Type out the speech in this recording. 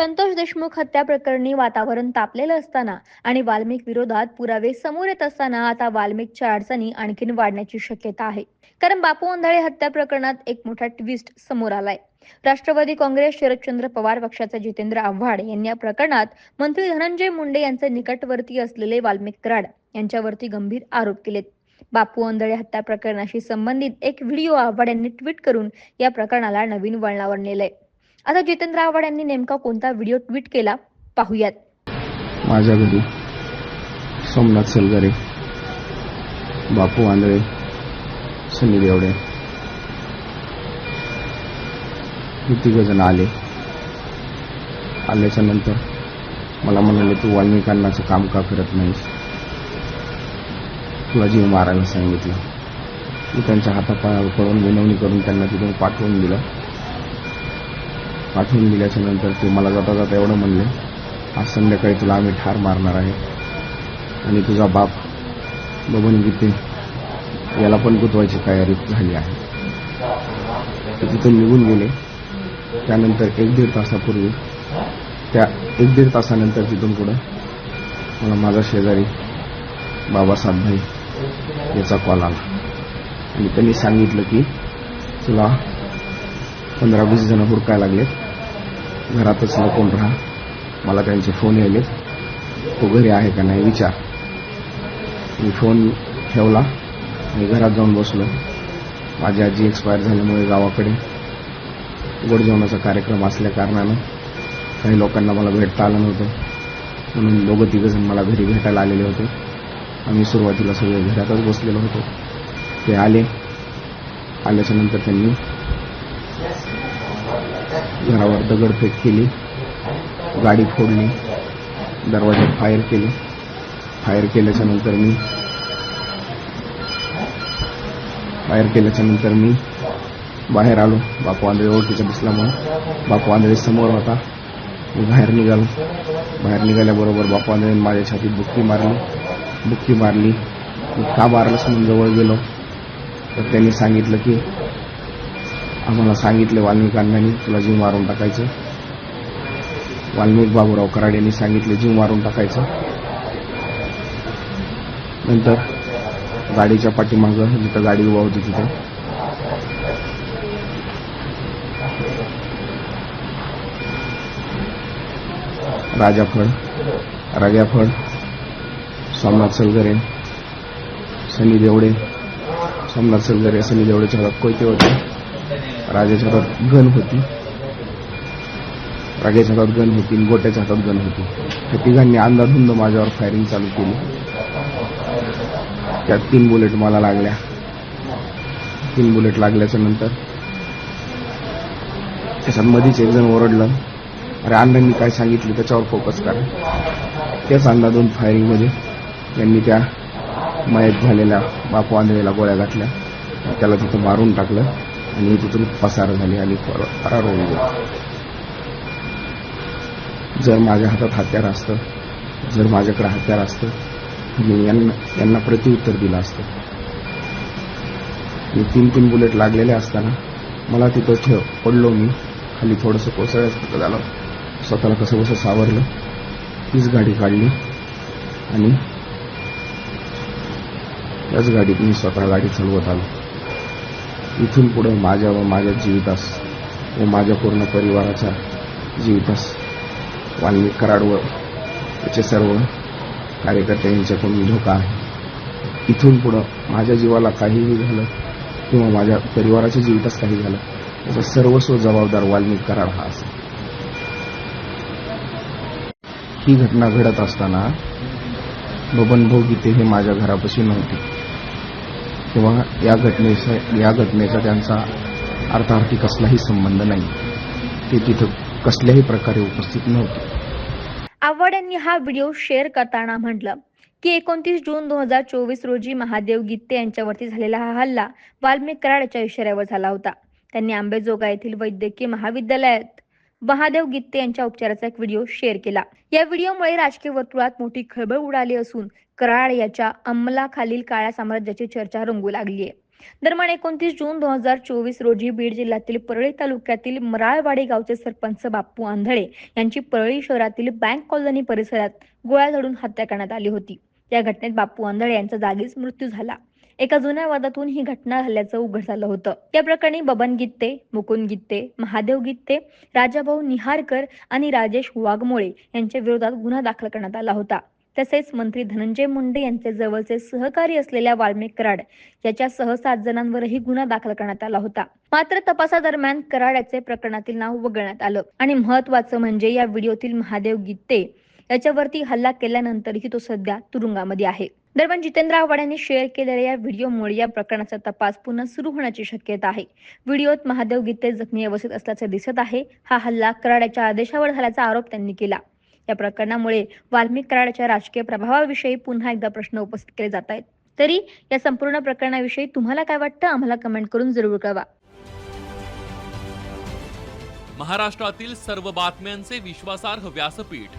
संतोष देशमुख हत्या प्रकरणी वातावरण तापलेलं असताना आणि वाल्मिक विरोधात पुरावे समोर येत असताना आता वाल्मिकच्या अडचणी आणखीन वाढण्याची शक्यता आहे. कारण बापू आंधळे हत्या प्रकरणात एक मोठा ट्विस्ट समोर आलाय. राष्ट्रवादी काँग्रेस शरदचंद्र पवार पक्षाचे जितेंद्र आव्हाड यांनी या प्रकरणात मंत्री धनंजय मुंडे यांचे निकटवर्ती असलेले वाल्मिक कराड यांच्यावरती गंभीर आरोप केलेत. बापू आंधळे हत्या प्रकरणाशी संबंधित एक व्हिडिओ आव्हाड यांनी ट्विट करून या प्रकरणाला नवीन वळणावर नेलंय. आता जितेंद्र आव्हाड यांनी नेमका कोणता व्हिडिओ ट्विट केला? पाहूयात. माझ्या घरी सोमनाथ सलगरे बापू आंधळे सनी देवडे हे तिघजण आले. आल्याच्यानंतर मला म्हणाले तू वाल्मिकांनाचं काम का करत नाहीस? तुला जीव मारायला सांगितलं. मी त्यांच्या हातापायावर पळून विनवणी करून त्यांना तिथून पाठवून दिलं. पाठवून दिल्याच्या नंतर ते मला जाता जाता एवढं म्हणले आज संध्याकाळी तुला आम्ही ठार मारणार आहे. आणि तुझा बाप बबन गीते याला पण गुतवायची तयारी झाली आहे. तिथून निघून गेले. त्यानंतर एक दीड तासापूर्वी त्या एक दीड तासानंतर तिथून पुढं मला माझा शेजारी बाबासाहेब भाई याचा कॉल आला. आणि त्यांनी सांगितलं की तुला पंधरा वीस जण हुडकाय लागलेत. घरातच लपून राहा? मला त्यांचे फोन यायलेत. तो घरी आहे का नाही? विचार. मी फोन ठेवला. आणि घरात जाऊन बसलो. माझी आजी एक्सपायर झाल्यामुळे गावाकडे गोड जेवणाचा कार्यक्रम असल्या कारणानं काही लोकांना मला भेटता आलं नव्हतं. म्हणून दोघं तिघं जण मला घरी भेटायला आलेले होते. आम्ही सुरुवातीला सगळे घरातच बसलेलो होतो. ते आले. आल्याच्यानंतर त्यांनी घरावर दगडफेक केली. गाडी फोडली. दरवाजात फायर केले. फायर केल्याच्यानंतर मी फायर केल्याच्यानंतर मी बाहेर आलो. बापू आंधळे ओळखीच्या दिसल्यामुळे. बापू आंधळे समोर होता. मी बाहेर निघालो. बाहेर निघाल्याबरोबर बापू आंधळे माझ्या छातीत बुक्की मारली. बुक्की मारली. मी का मारलं म्हणून जवळ गेलो. तर त्यांनी सांगितलं की आम्हाला सांगितलं वाल्मिकांनी तुला जीव मारून टाकायचं. वाल्मिक बाबूराव कराड यांनी सांगितले जीव मारून टाकायचं. नंतर गाडीच्या पाठीमागं जिथं गाडी उभा होती तिथं. राजाफळ राजाफळ सोमनाथ सलगरे सनी देवडे. सोमनाथ सलगरे सनी देवडेच्या हातात कोयते होते. राजाच्या हातात गन होती. राजाच्या हातात गन होती आणि गोट्याच्या हातात गन होती. त्या तिघांनी अंधाधुंद माझ्यावर फायरिंग चालू केली. त्यात तीन बुलेट मला लागल्या. तीन बुलेट लागल्याच्या नंतर त्याच्यात मधीच एक जण ओरडलं. अरे अण्णांनी काय सांगितलं त्याच्यावर फोकस करा. त्याच अंधाधुंद फायरिंगमध्ये त्यांनी त्या मयत झालेल्या बापू आंधळेला गोळ्या घातल्या. त्याला तिथं मारून टाकलं. आणि तिथून पसार झाली आणि फरार होऊन गेले. जर माझ्या हातात हत्यार असतं जर माझ्याकडे हत्यार असतं तर मी यांना यांना प्रत्युत्तर दिलं असतं. मी तीन तीन बुलेट लागलेले असताना मला तिथं ठेव पडलो मी. खाली थोडंसं कोसळल्यासारखं झालं स्वतःला कसं कसं सावरलं तीच गाडी काढली आणि त्याच गाडीत मी स्वतः गाडी चालवत आलो. इथून पुढे माझ्या व माझ्या जीवितास व माझ्या पूर्ण परिवाराच्या जीवितास वाल्मिक कराड व त्याचे सर्व कार्यकर्ते यांच्याकडून धोका आहे. इथून पुढं माझ्या जीवाला काहीही झालं किंवा माझ्या परिवाराच्या जीवितास काही झालं त्याचा सर्वस्व जबाबदार वाल्मिक कराड हा असेल. ही घटना घडत असताना बबन गीते हे माझ्या घरापाशी नव्हते. किंवा या घटनेचा या घटनेचा त्यांचा अर्थार्थी कसलाही संबंध नाही. ते तिथं कसल्याही प्रकारे उपस्थित नव्हते. आव्हाड यांनी हा व्हिडिओ शेअर करताना म्हटलं की एकोणतीस जून दोन हजार चोवीस रोजी महादेव गीते यांच्यावरती झालेला हा हल्ला वाल्मिक कराडच्या इशाऱ्यावर झाला होता. त्यांनी आंबेजोगा येथील वैद्यकीय महाविद्यालयात महादेव गित्ते यांच्या उपचाराचा एक व्हिडिओ शेअर केला. या व्हिडिओमुळे राजकीय वर्तुळात मोठी खळबळ उडाली असून कराड याच्या अंमलाखालील काळ्या साम्राज्याची चर्चा रंगू लागली आहे. दरम्यान एकोणतीस जून दोन हजार चोवीस रोजी बीड जिल्ह्यातील परळी तालुक्यातील मराळवाडी गावचे सरपंच बाप्पू आंधळे यांची परळी शहरातील बँक कॉलनी परिसरात गोळ्या झाडून हत्या करण्यात आली होती. या घटनेत बाप्पू आंधळे यांचा जागीच मृत्यू झाला. एका जुन्या वादातून ही घटना झाल्याचं उघड झालं होतं. या प्रकरणी बबन गित्ते मुकुंद गित्ते महादेव गित्ते राजाभाऊ निहारकर आणि राजेश वाघमोळे यांच्या विरोधात गुन्हा दाखल करण्यात आला होता. तसेच मंत्री धनंजय मुंडे यांचे जवळचे सहकारी असलेल्या वाल्मिक कराड याच्यासह सात जणांवरही गुन्हा दाखल करण्यात आला होता. मात्र तपासादरम्यान कराड याचे प्रकरणातील नाव वगळण्यात आलं. आणि महत्वाचं म्हणजे या व्हिडिओतील महादेव गित्ते याच्यावरती हल्ला केल्यानंतरही तो सध्या तुरुंगामध्ये आहे. दरम्यान जितेंद्र आव्हाड यांनी शेअर केलेल्या या व्हिडिओमुळे या प्रकरणाचा तपास पुन्हा सुरू होण्याची शक्यता आहे. व्हिडिओत महादेव गीते जखमी अवस्थेत असल्याचे दिसत आहे. हा हल्ला कराडाच्या आदेशावर झाल्याचा आरोप त्यांनी केला. या प्रकरणामुळे वाल्मिक कराडाच्या राजकीय प्रभावाविषयी पुन्हा एकदा प्रश्न उपस्थित केले जात आहेत. तरी या संपूर्ण प्रकरणाविषयी तुम्हाला काय वाटतं? आम्हाला कमेंट करून जरूर कळवा. महाराष्ट्रातील सर्व बातम्यांचे विश्वासार्ह व्यासपीठ